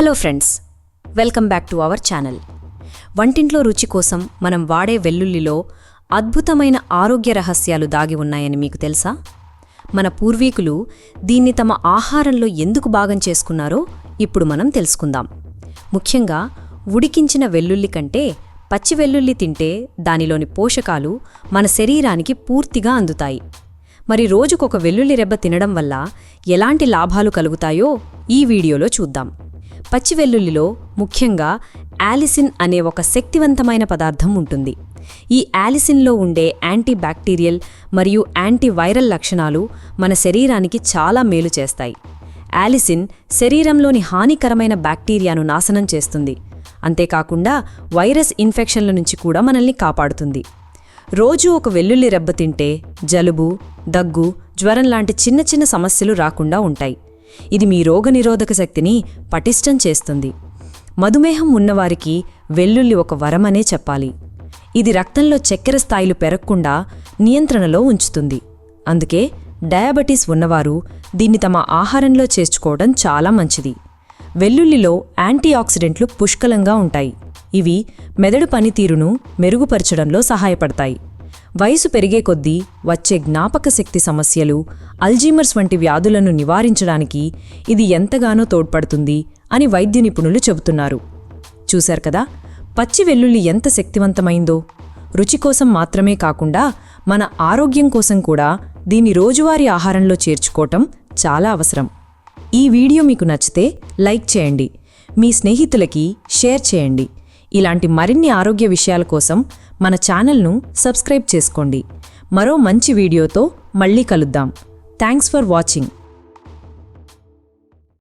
Hello friends welcome back to our channel. వంటింట్లో రుచి కోసం మనం వాడే వెల్లుల్లిలో అద్భుతమైన ఆరోగ్య రహస్యాలు దాగి ఉన్నాయని మీకు తెలుసా? మన పూర్వీకులు దీన్ని తమ ఆహారంలో ఎందుకు భాగం చేసుకున్నారో ఇప్పుడు మనం తెలుసుకుందాం. ముఖ్యంగా ఉడికించిన వెల్లుల్లి కంటే పచ్చి వెల్లుల్లి తింటే దానిలోని పోషకాలు మన శరీరానికి పూర్తిగా అందుతాయి. మరి రోజుకొక వెల్లుల్లి రెబ్బ తినడం వల్ల ఎలాంటి లాభాలు కలుగుతాయో ఈ వీడియోలో చూద్దాం. పచ్చి వెల్లుల్లిలో ముఖ్యంగా యాలిసిన్ అనే ఒక శక్తివంతమైన పదార్థం ఉంటుంది. ఈ యాలిసిన్లో ఉండే యాంటీ బ్యాక్టీరియల్ మరియు యాంటీవైరల్ లక్షణాలు మన శరీరానికి చాలా మేలు చేస్తాయి. యాలిసిన్ శరీరంలోని హానికరమైన బ్యాక్టీరియాను నాశనం చేస్తుంది. అంతేకాకుండా వైరస్ ఇన్ఫెక్షన్ల నుంచి కూడా మనల్ని కాపాడుతుంది. రోజూ ఒక వెల్లుల్లి రెబ్బ తింటే జలుబు దగ్గు జ్వరం లాంటి చిన్న చిన్న సమస్యలు రాకుండా ఉంటాయి. ఇది మీ రోగనిరోధక శక్తిని పటిష్టం చేస్తుంది. మధుమేహం ఉన్నవారికి వెల్లుల్లి ఒక వరమనే చెప్పాలి. ఇది రక్తంలో చక్కెర స్థాయిలు పెరగకుండా నియంత్రణలో ఉంచుతుంది. అందుకే డయాబెటీస్ ఉన్నవారు దీన్ని తమ ఆహారంలో చేర్చుకోవడం చాలా మంచిది. వెల్లుల్లిలో యాంటీఆక్సిడెంట్లు పుష్కలంగా ఉంటాయి. ఇవి మెదడు పనితీరును మెరుగుపరచడంలో సహాయపడతాయి. వయసు పెరిగే కొద్దీ వచ్చే జ్ఞాపక శక్తి సమస్యలు అల్జీమర్స్ వంటి వ్యాధులను నివారించడానికి ఇది ఎంతగానో తోడ్పడుతుంది అని వైద్య నిపుణులు చెబుతున్నారు. చూశారు కదా? పచ్చి వెల్లుల్లి ఎంత శక్తివంతమైందో! రుచి కోసం మాత్రమే కాకుండా మన ఆరోగ్యం కోసం కూడా దీన్ని రోజువారీ ఆహారంలో చేర్చుకోవటం చాలా అవసరం. ఈ వీడియో మీకు నచ్చితే లైక్ చేయండి. మీ స్నేహితులకి షేర్ చేయండి. ఇలాంటి మరిన్ని ఆరోగ్య విషయాల కోసం మన ఛానల్ను సబ్స్క్రైబ్ చేసుకోండి. మరో మంచి వీడియోతో మళ్ళీ కలుద్దాం. Thanks for watching.